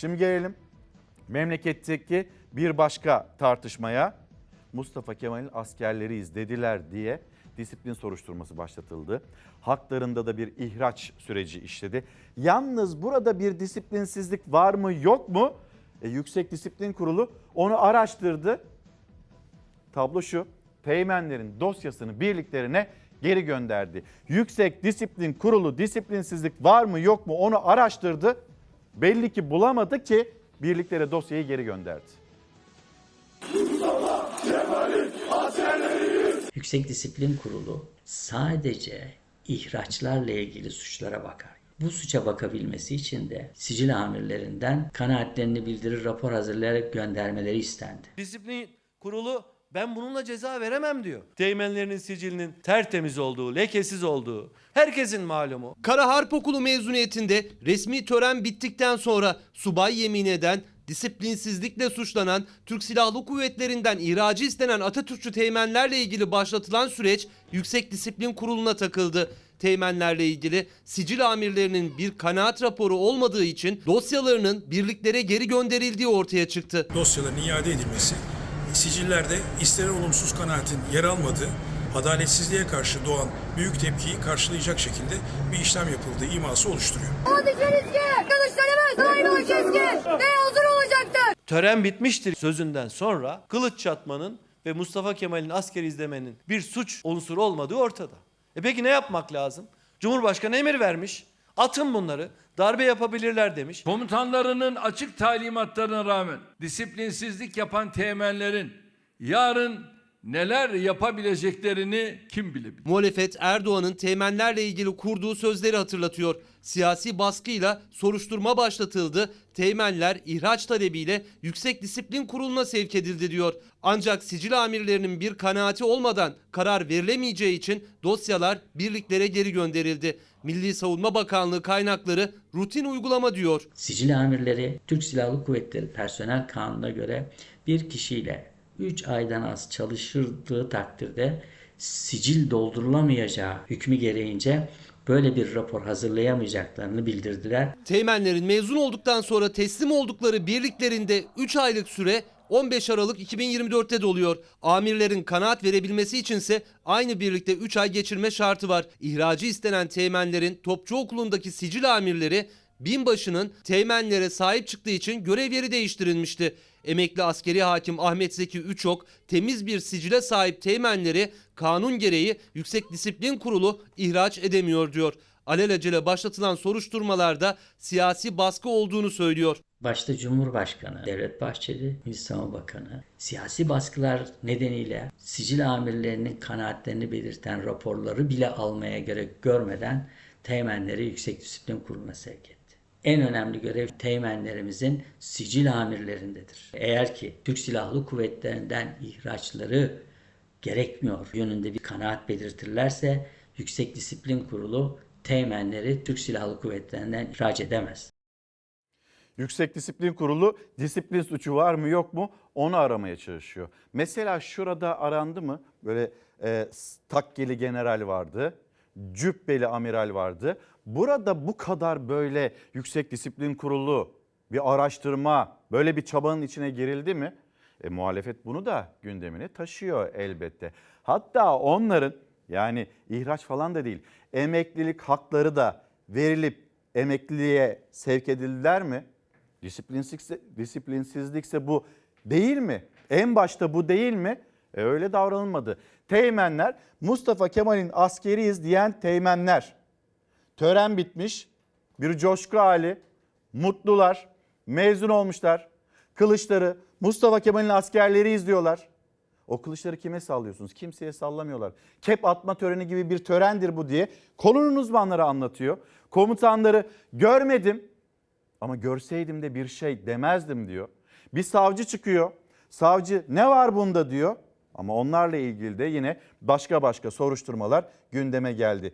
Şimdi gelelim memleketteki bir başka tartışmaya. Mustafa Kemal'in askerleriyiz dediler diye disiplin soruşturması başlatıldı. Haklarında da bir ihraç süreci işledi. Yalnız burada bir disiplinsizlik var mı yok mu? E, Yüksek Disiplin Kurulu onu araştırdı. Tablo şu. Teğmenlerin dosyasını birliklerine geri gönderdi. Yüksek Disiplin Kurulu disiplinsizlik var mı yok mu onu araştırdı. Belli ki bulamadı ki birliklere dosyayı geri gönderdi. Yüksek Disiplin Kurulu sadece ihraçlarla ilgili suçlara bakar. Bu suça bakabilmesi için de sicil amirlerinden kanaatlerini bildirir rapor hazırlayarak göndermeleri istendi. Disiplin kurulu ben bununla ceza veremem diyor. Teğmenlerinin sicilinin tertemiz olduğu, lekesiz olduğu, herkesin malumu. Kara Harp Okulu mezuniyetinde resmi tören bittikten sonra subay yemin eden, disiplinsizlikle suçlanan, Türk Silahlı Kuvvetleri'nden ihracı istenen Atatürkçü teğmenlerle ilgili başlatılan süreç Yüksek Disiplin Kurulu'na takıldı. Teğmenlerle ilgili sicil amirlerinin bir kanaat raporu olmadığı için dosyalarının birliklere geri gönderildiği ortaya çıktı. dosyaların iade edilmesi, sicillerde istenen olumsuz kanaatin yer almadığı, adaletsizliğe karşı doğan büyük tepkiyi karşılayacak şekilde bir işlem yapıldığı iması oluşturuyor. Diyeceğiz ki arkadaşlarımız aynı o keskin ve hazır olacaktır. Tören bitmiştir sözünden sonra kılıç çatmanın ve Mustafa Kemal'in asker izlemenin bir suç unsuru olmadığı ortada. E peki ne yapmak lazım? Cumhurbaşkanı emir vermiş. Atın bunları. Darbe yapabilirler demiş. Komutanlarının açık talimatlarına rağmen disiplinsizlik yapan teğmenlerin yarın neler yapabileceklerini kim bilebilir? Muhalefet Erdoğan'ın teğmenlerle ilgili kurduğu sözleri hatırlatıyor. Siyasi baskıyla soruşturma başlatıldı. Teğmenler ihraç talebiyle Yüksek Disiplin Kurulu'na sevk edildi diyor. Ancak sicil amirlerinin bir kanaati olmadan karar verilemeyeceği için dosyalar birliklere geri gönderildi. Milli Savunma Bakanlığı kaynakları rutin uygulama diyor. Sicil amirleri Türk Silahlı Kuvvetleri Personel Kanunu'na göre bir kişiyle 3 aydan az çalışıldığı takdirde sicil doldurulamayacağı hükmü gereğince böyle bir rapor hazırlayamayacaklarını bildirdiler. Teğmenlerin mezun olduktan sonra teslim oldukları birliklerinde 3 aylık süre 15 Aralık 2024'te doluyor. Amirlerin kanaat verebilmesi içinse aynı birlikte 3 ay geçirme şartı var. İhracı istenen teğmenlerin Topçu Okulu'ndaki sicil amirleri binbaşının teğmenlere sahip çıktığı için görev yeri değiştirilmişti. Emekli askeri hakim Ahmet Zeki Üçok temiz bir sicile sahip teğmenleri kanun gereği Yüksek Disiplin Kurulu ihraç edemiyor diyor. Alelacele başlatılan soruşturmalarda siyasi baskı olduğunu söylüyor. Başta Cumhurbaşkanı, Devlet Bahçeli, Milli Savunma Bakanı siyasi baskılar nedeniyle sicil amirlerinin kanaatlerini belirten raporları bile almaya gerek görmeden teğmenleri Yüksek Disiplin Kurulu'na sevk etti. En önemli görev teğmenlerimizin sicil amirlerindedir. Eğer ki Türk Silahlı Kuvvetleri'nden ihraçları gerekmiyor yönünde bir kanaat belirtirlerse Yüksek Disiplin Kurulu teğmenleri Türk Silahlı Kuvvetleri'nden ihraç edemez. Yüksek Disiplin Kurulu disiplin suçu var mı yok mu onu aramaya çalışıyor. Mesela şurada arandı mı böyle e, takkeli general vardı, cübbeli amiral vardı. Burada bu kadar böyle Yüksek Disiplin Kurulu bir araştırma böyle bir çabanın içine girildi mi? E, muhalefet bunu da gündemine taşıyor elbette. Hatta onların yani ihraç falan da değil emeklilik hakları da verilip emekliliğe sevk edildiler mi? Disiplinsizlikse, disiplinsizlikse bu değil mi? En başta bu değil mi? E öyle davranılmadı. Teğmenler Mustafa Kemal'in askeriyiz diyen teğmenler. Tören bitmiş. Bir coşku hali. Mutlular. Mezun olmuşlar. Kılıçları Mustafa Kemal'in askerleriyiz diyorlar. O kılıçları kime sallıyorsunuz? Kimseye sallamıyorlar. Kep atma töreni gibi bir törendir bu diye konunun uzmanları anlatıyor. Komutanları görmedim ama görseydim de bir şey demezdim diyor. Bir savcı çıkıyor. Savcı ne var bunda diyor. Ama onlarla ilgili de yine başka başka soruşturmalar gündeme geldi.